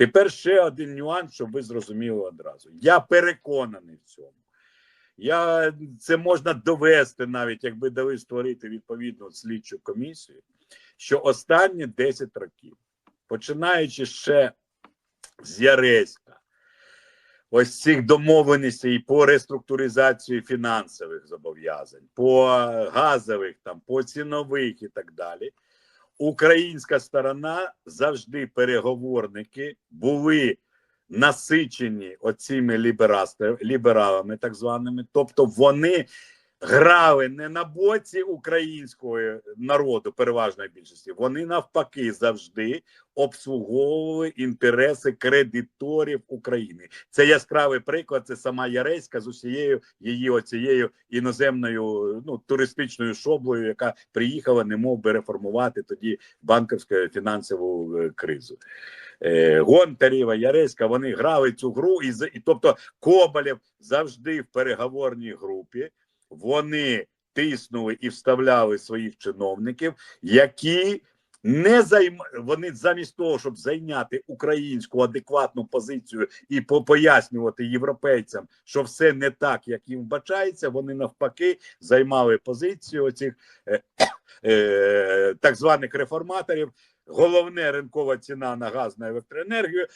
Тепер ще один нюанс, щоб ви зрозуміли одразу. Я переконаний в цьому. Я це можна довести, навіть якби дали створити відповідну слідчу комісію, що останні 10 років, починаючи ще з Яреська, ось цих домовленостей по реструктуризації фінансових зобов'язань, по газових, там, по цінових і так далі. Українська сторона завжди переговорники були насичені оціми лібералами, так званими. Тобто вони грали не на боці українського народу, переважної більшості. Вони навпаки завжди обслуговували інтереси кредиторів України. Це яскравий приклад. Це сама Яреська з усією її оцією іноземною ну туристичною шоблою, яка приїхала, не мов би реформувати тоді банківську фінансову е, кризу. Е, Гонтарєва, Яреська, вони грали цю гру, і, і тобто Коболєв завжди в переговорній групі. Вони тиснули і вставляли своїх чиновників, які не займ... вони замість того, щоб зайняти українську адекватну позицію і по- пояснювати європейцям, що все не так, як їм вбачається. Вони навпаки займали позицію оцих е, е, так званих реформаторів. Головне ринкова ціна на газ на електроенергію.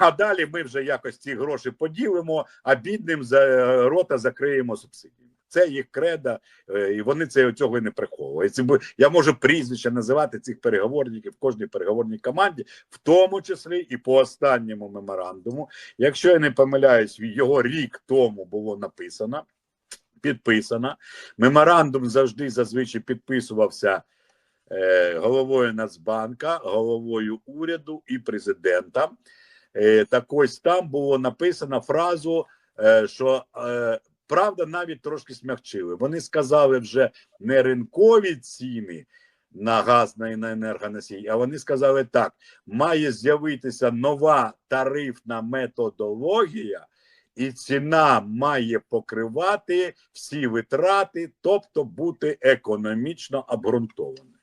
А далі ми вже якось ці гроші поділимо, а бідним за рота закриємо субсидіями. Це їх кредо, е, і вони це цього і не приховують. Я можу прізвища називати цих переговорників в кожній переговорній команді, в тому числі і по останньому меморандуму. Якщо я не помиляюсь, його рік тому було написано, підписано. Меморандум завжди зазвичай підписувався е, головою Нацбанка, головою уряду і президента. Е, так ось там було написано фразу, що правда навіть трошки смягчили. Вони сказали вже не ринкові ціни на газ на, на енергоносій, а вони сказали так: має з'явитися нова тарифна методологія. І ціна має покривати всі витрати, тобто бути економічно обґрунтованою.